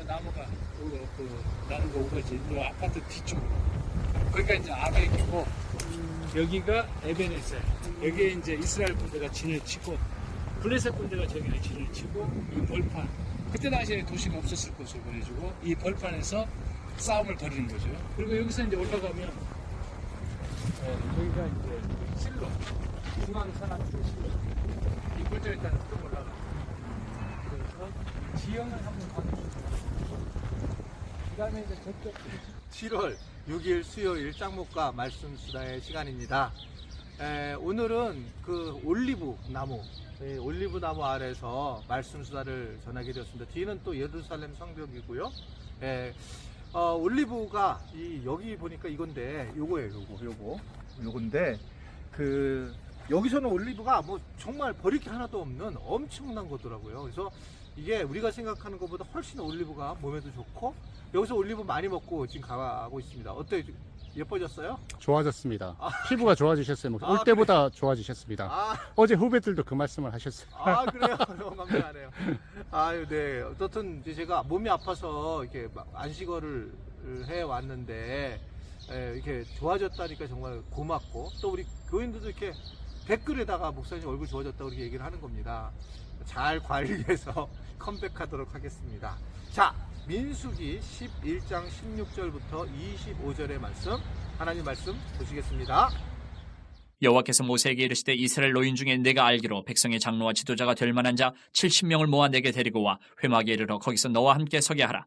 저 나무가 그, 그 나는 거 오거지. 이 아파트 뒤쪽. 거기가 이제 아벡이고 여기가 에베네셀. 여기에 이제 이스라엘 군대가 진을 치고 블레셋 군대가 저기를 진을 치고 이 벌판. 그때 당시에 도시가 없었을 것으로 보여지고 이 벌판에서 싸움을 벌이는 거죠. 그리고 여기서 이제 올라가면 어, 여기가 이제 실로 중앙 산악 실로 이 골절 일단 쭉 올라가. 그래서 지형을 한번 봐주시죠. 그다음에 이제 저쪽 7월 6일 수요일 짱목과 말씀 수다의 시간입니다. 에, 오늘은 그 올리브 나무, 이 올리브 나무 아래서 말씀 수다를 전하게 되었습니다. 뒤는 또 예루살렘 성벽이고요. 에, 어, 올리브가 이 여기 보니까 이건데 요거예요, 요거, 요거, 요건데 그 여기서는 올리브가 뭐 정말 버릴 게 하나도 없는 엄청난 거더라고요. 그래서 이게 우리가 생각하는 것보다 훨씬 올리브가 몸에도 좋고 여기서 올리브 많이 먹고 지금 가고 있습니다. 어때요? 예뻐졌어요? 좋아졌습니다. 피부가 좋아지셨어요. 뭐 아, 올 때보다 좋아지셨습니다. 아, 어제 후배들도 그 말씀을 하셨어요. 아 그래요? 너무 감사하네요. 아유, 네. 어떻든 제가 몸이 아파서 이렇게 막 안식어를 해 왔는데 에, 이렇게 좋아졌다니까 정말 고맙고 또 우리 교인들도 이렇게 댓글에다가 목사님 얼굴 좋아졌다고 이렇게 얘기를 하는 겁니다. 잘 관리해서 컴백하도록 하겠습니다. 자, 민수기 11장 16절부터 25절의 말씀, 하나님 말씀 보시겠습니다. 여호와께서 모세에게 이르시되 이스라엘 노인 중에 내가 알기로 백성의 장로와 지도자가 될 만한 자 70명을 모아 내게 데리고 와 회막에 이르러 거기서 너와 함께 서게 하라.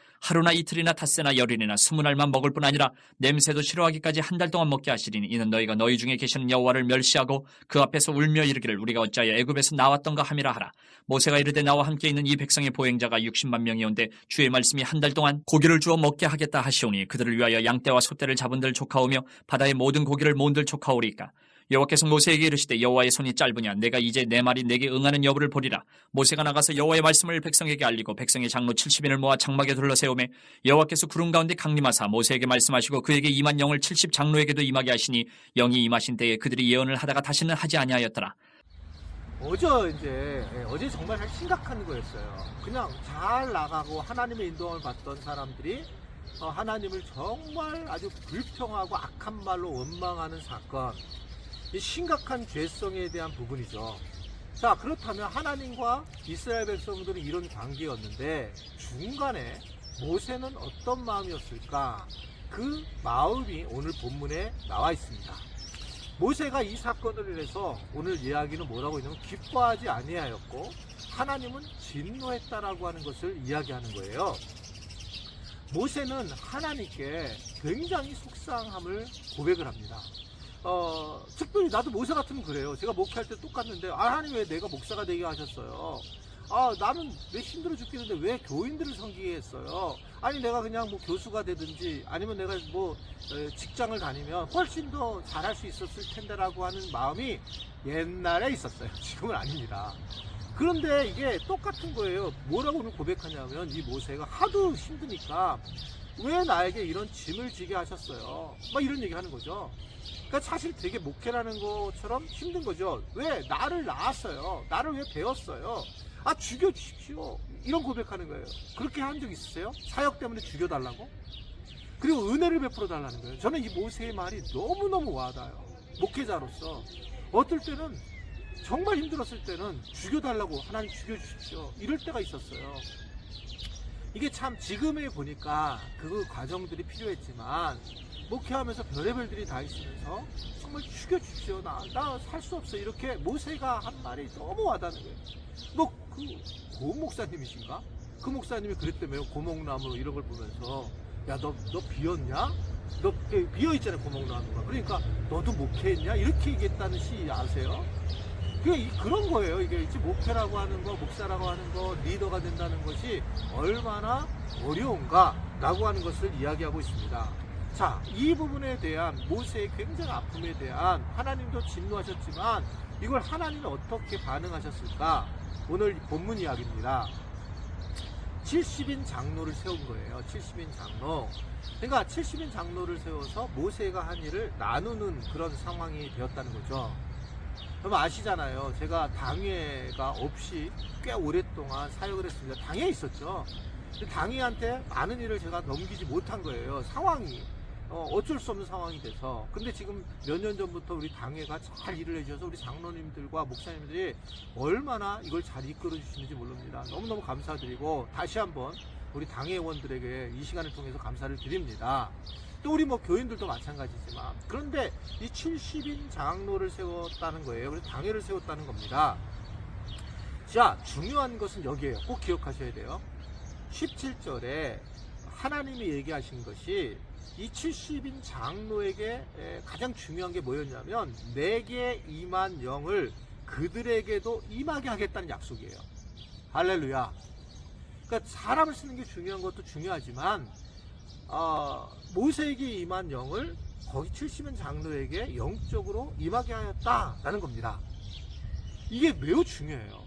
하루나 이틀이나 닷새나 열흘이나 스무 날만 먹을 뿐 아니라 냄새도 싫어하기까지 한 달 동안 먹게 하시리니 이는 너희가 너희 중에 계시는 여호와를 멸시하고 그 앞에서 울며 이르기를 우리가 어찌하여 애굽에서 나왔던가 함이라 하라. 모세가 이르되 나와 함께 있는 이 백성의 보행자가 60만 명이온데 주의 말씀이 한 달 동안 고기를 주어 먹게 하겠다 하시오니 그들을 위하여 양떼와 소떼를 잡은들 조카오며 바다의 모든 고기를 모은들 조카오리까 여호와께서 모세에게 이르시되 여호와의 손이 짧으냐 내가 이제 내 말이 내게 응하는 여부를 보리라 모세가 나가서 여호와의 말씀을 백성에게 알리고 백성의 장로 70인을 모아 장막에 둘러세우매 여호와께서 구름 가운데 강림하사 모세에게 말씀하시고 그에게 임한 영을 70 장로에게도 임하게 하시니 영이 임하신 때에 그들이 예언을 하다가 다시는 하지 아니하였더라 어제 이제 예, 어제 정말 심각한 거였어요. 그냥 잘 나가고 하나님의 인도함을 받던 사람들이 어, 하나님을 정말 아주 불평하고 악한 말로 원망하는 사건. 이 심각한 죄성에 대한 부분이죠. 자 그렇다면 하나님과 이스라엘 백성들은 이런 관계였는데 중간에 모세는 어떤 마음이었을까? 그 마음이 오늘 본문에 나와 있습니다. 모세가 이 사건을 인해서 오늘 이야기는 뭐라고 있냐면 기뻐하지 아니하였고 하나님은 진노했다라고 하는 것을 이야기하는 거예요. 모세는 하나님께 굉장히 속상함을 고백을 합니다. 어, 특별히 나도 모세 같으면 그래요. 제가 목회할 때 똑같는데, 아, 하나님 왜 내가 목사가 되게 하셨어요? 아, 나는 왜 힘들어 죽겠는데 왜 교인들을 섬기게 했어요? 아니, 내가 그냥 뭐 교수가 되든지 아니면 내가 뭐 에, 직장을 다니면 훨씬 더 잘할 수 있었을 텐데라고 하는 마음이 옛날에 있었어요. 지금은 아닙니다. 그런데 이게 똑같은 거예요. 뭐라고 오늘 고백하냐면 이 모세가 하도 힘드니까 왜 나에게 이런 짐을 지게 하셨어요? 막 이런 얘기 하는 거죠. 그러니까 사실 되게 목회라는 것처럼 힘든 거죠. 왜 나를 낳았어요? 나를 왜 배웠어요? 아 죽여 주십시오. 이런 고백하는 거예요. 그렇게 한 적 있으세요? 사역 때문에 죽여 달라고? 그리고 은혜를 베풀어 달라는 거예요. 저는 이 모세의 말이 너무너무 와닿아요. 목회자로서. 어떨 때는 정말 힘들었을 때는 죽여달라고 하나님 죽여주십시오. 이럴 때가 있었어요. 이게 참 지금에 보니까 그 과정들이 필요했지만 목회하면서 별의별들이 다 있으면서 정말 죽여주십시오. 나나 살 수 없어. 이렇게 모세가 한 말이 너무 와닿는 거예요. 뭐그 고은 목사님이신가? 그 목사님이 그랬다며요. 고목나무 이런 걸 보면서 야 너 너 비었냐? 너 비어 있잖아 고목나무가. 그러니까 너도 목회했냐? 이렇게 얘기했다는 시 아세요? 이- 그런 거예요. 이게 이제 목회라고 하는 거, 목사라고 하는 거, 리더가 된다는 것이 얼마나 어려운가라고 하는 것을 이야기하고 있습니다. 자, 이 부분에 대한 모세의 굉장한 아픔에 대한 하나님도 진노하셨지만 이걸 하나님이 어떻게 반응하셨을까? 오늘 본문 이야기입니다. 70인 장로를 세운 거예요. 70인 장로. 그러니까 70인 장로를 세워서 모세가 한 일을 나누는 그런 상황이 되었다는 거죠. 그럼 아시잖아요. 제가 당회가 없이 꽤 오랫동안 사역을 했습니다. 당회에 있었죠. 당회한테 많은 일을 제가 넘기지 못한 거예요. 상황이. 어, 어쩔 수 없는 상황이 돼서. 근데 지금 몇 년 전부터 우리 당회가 잘 일을 해주셔서 우리 장로님들과 목사님들이 얼마나 이걸 잘 이끌어 주시는지 모릅니다. 너무너무 감사드리고 다시 한번 우리 당회원들에게 이 시간을 통해서 감사를 드립니다. 또 우리 뭐 교인들도 마찬가지지만 그런데 이 70인 장로를 세웠다는 거예요. 그래서 당회를 세웠다는 겁니다. 자, 중요한 것은 여기에요. 꼭 기억하셔야 돼요. 17절에 하나님이 얘기하신 것이 이 70인 장로에게 에, 가장 중요한 게 뭐였냐면 내게 임한 영을 그들에게도 임하게 하겠다는 약속이에요. 할렐루야. 그러니까 사람을 쓰는 게 중요한 것도 중요하지만 어, 모세에게 임한 영을 거기 70인 장로에게 영적으로 임하게 하였다라는 겁니다. 이게 매우 중요해요.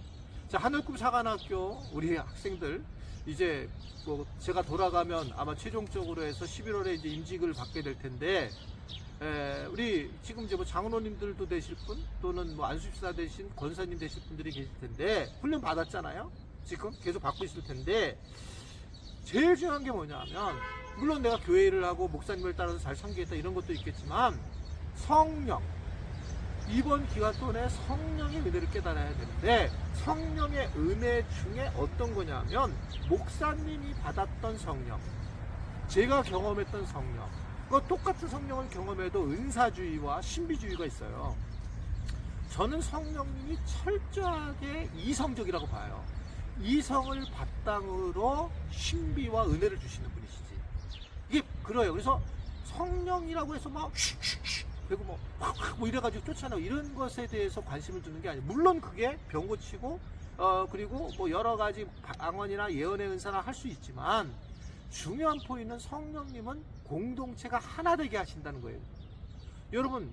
자, 하늘꿈 사관학교 우리 학생들 이제 뭐 제가 돌아가면 아마 최종적으로 해서 11월에 이제 임직을 받게 될 텐데 에, 우리 지금 이제 뭐 장로님들도 되실 분 또는 뭐 안수집사 되신 권사님 되실 분들이 계실 텐데 훈련 받았잖아요. 지금 계속 받고 있을 텐데 제일 중요한 게 뭐냐면 물론 내가 교회 일을 하고 목사님을 따라서 잘 섬기겠다 이런 것도 있겠지만 성령. 이번 기간 동안에 성령의 은혜를 깨달아야 되는데 성령의 은혜 중에 어떤 거냐면 목사님이 받았던 성령 제가 경험했던 성령. 그 똑같은 성령을 경험해도 은사주의와 신비주의가 있어요. 저는 성령님이 철저하게 이성적이라고 봐요 이성을 바탕으로 신비와 은혜를 주시는 분이시지 이게 그래요 그래서 성령이라고 해서 막 슉슉슉 그리고 뭐, 뭐 이래가지고 쫓아내고 이런 것에 대해서 관심을 두는 게 아니에요. 물론 그게 병 고치고, 어, 그리고 뭐 여러 가지 방언이나 예언의 은사나 할 수 있지만, 중요한 포인트는 성령님은 공동체가 하나 되게 하신다는 거예요. 여러분,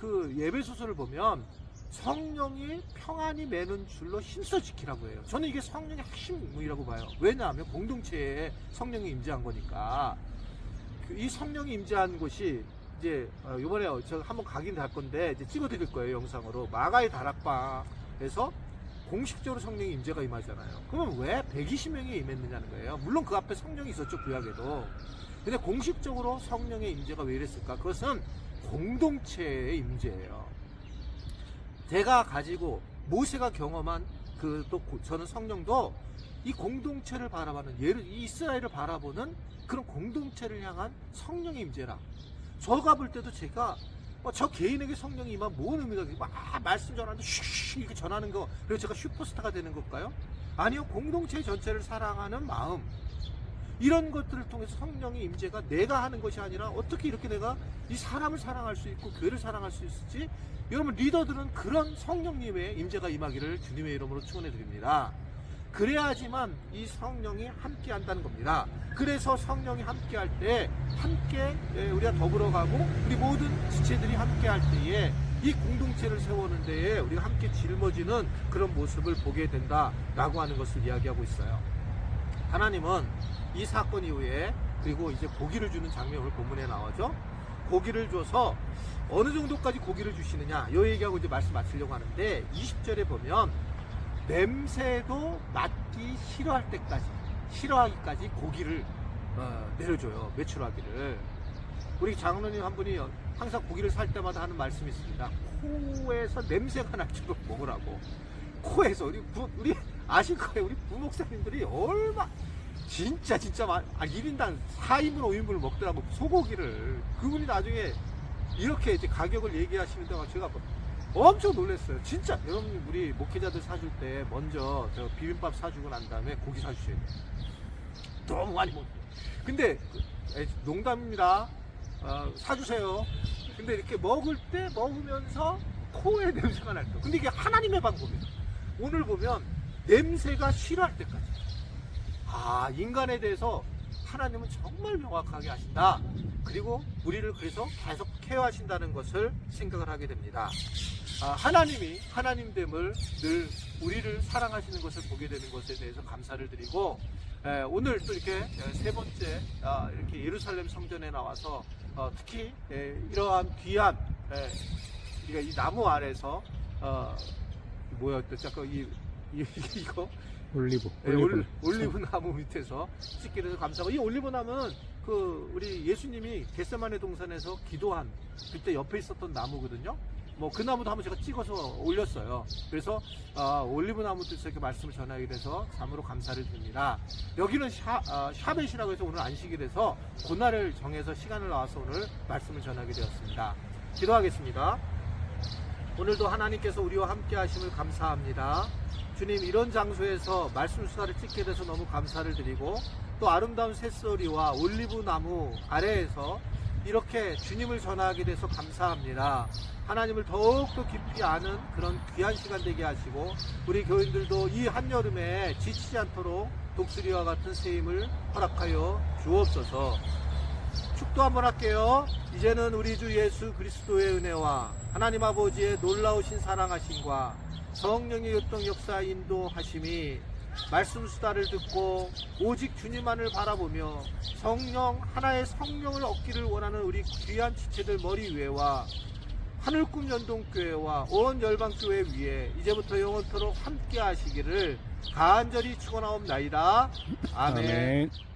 그 예배 소설을 보면 성령이 평안이 매는 줄로 힘써 지키라고 해요. 저는 이게 성령의 핵심이라고 봐요. 왜냐하면 공동체에 성령이 임재한 거니까. 그이 성령이 임재한 곳이 이제 어, 이번에 저 한번 가긴 갈 건데 이제 찍어드릴 거예요 영상으로 마가의 다락방에서 공식적으로 성령의 임재가 임하잖아요. 그러면 왜 120명이 임했느냐는 거예요. 물론 그 앞에 성령이 있었죠 구약에도. 근데 공식적으로 성령의 임재가 왜 이랬을까? 그것은 공동체의 임재예요. 제가 가지고 모세가 경험한 그 또 저는 성령도 이 공동체를 바라보는 예를 이 이스라엘을 바라보는 그런 공동체를 향한 성령의 임재라. 저가 볼 때도 제가 어, 저 개인에게 성령이 임한 뭔 의미가 있막 말씀 전하는데 슉 이렇게 전하는 거 그래서 제가 슈퍼스타가 되는 걸까요? 아니요 공동체 전체를 사랑하는 마음 이런 것들을 통해서 성령의 임재가 내가 하는 것이 아니라 어떻게 이렇게 내가 이 사람을 사랑할 수 있고 교회를 사랑할 수 있을지 여러분 리더들은 그런 성령님의 임재가 임하기를 주님의 이름으로 축원해 드립니다. 그래야지만 이 성령이 함께 한다는 겁니다. 그래서 성령이 함께 할 때 함께 예, 우리가 더불어 가고 우리 모든 지체들이 함께 할 때에 이 공동체를 세우는 데에 우리가 함께 짊어지는 그런 모습을 보게 된다라고 하는 것을 이야기하고 있어요. 하나님은 이 사건 이후에 그리고 이제 고기를 주는 장면이 오늘 본문에 나오죠. 고기를 줘서 어느 정도까지 고기를 주시느냐 이 얘기하고 이제 말씀 마치려고 하는데 20절에 보면 냄새도 맡기 싫어할 때까지 싫어하기까지 고기를 어, 내려줘요 매출하기를. 우리 장로님 한 분이 항상 고기를 살 때마다 하는 말씀이 있습니다. 코에서 냄새가 날도록 먹으라고. 코에서. 우리 부, 우리 아실 거예요. 우리 부목사님들이 얼마 진짜 진짜 많, 아 1인당 4인분 5인분을 먹더라고 소고기를 그분이 나중에 이렇게 이제 가격을 얘기하시는 데가 제가 뭐 엄청 놀랐어요. 진짜 여러분 우리 목회자들 사줄 때 먼저 저 비빔밥 사주고 난 다음에 고기 사주셔야 돼요. 너무 많이 먹. 근데 에, 농담입니다. 어, 사주세요. 근데 이렇게 먹을 때 먹으면서 코에 냄새가 날 때. 근데 이게 하나님의 방법이에요. 오늘 보면 냄새가 싫어할 때까지. 아 인간에 대해서 하나님은 정말 명확하게 하신다. 그리고 우리를 그래서 계속 케어하신다는 것을 생각을 하게 됩니다. 아, 하나님이 하나님됨을 늘 우리를 사랑하시는 것을 보게 되는 것에 대해서 감사를 드리고 에, 오늘 또 이렇게 에, 세 번째 아, 이렇게 예루살렘 성전에 나와서 어, 특히 에, 이러한 귀한 에, 우리가 이 나무 아래서 어, 뭐였죠? 잠깐 이, 이 이거 올리브. 예, 올리브. 올, 올리브 나무 밑에서 돼서 감사하고 이 올리브 나무는 그 우리 예수님이 겟세마네 동산에서 기도한 그때 옆에 있었던 나무거든요. 뭐 그 나무도 한번 제가 찍어서 올렸어요. 그래서 아, 올리브 나무도 이렇게 말씀을 전하게 돼서 참으로 감사를 드립니다. 여기는 샤, 아, 샤벳이라고 해서 오늘 안식일에서 고날을 정해서 시간을 나와서 오늘 말씀을 전하게 되었습니다. 기도하겠습니다. 오늘도 하나님께서 우리와 함께 하심을 감사합니다. 주님 이런 장소에서 말씀 수다를 찍게 돼서 너무 감사를 드리고 또 아름다운 새소리와 올리브 나무 아래에서 이렇게 주님을 전하게 돼서 감사합니다. 하나님을 더욱더 깊이 아는 그런 귀한 시간 되게 하시고 우리 교인들도 이 한여름에 지치지 않도록 독수리와 같은 새 힘을 허락하여 주옵소서. 축도 한번 할게요. 이제는 우리 주 예수 그리스도의 은혜와 하나님 아버지의 놀라우신 사랑하심과 성령의 요동 역사 인도하심이 말씀 수다를 듣고 오직 주님만을 바라보며 성령 하나의 성령을 얻기를 원하는 우리 귀한 지체들 머리 위에와 하늘꿈 연동교회와 온 열방교회 위에 이제부터 영원토록 함께 하시기를 간절히 축원하옵나이다. 아멘. 아멘.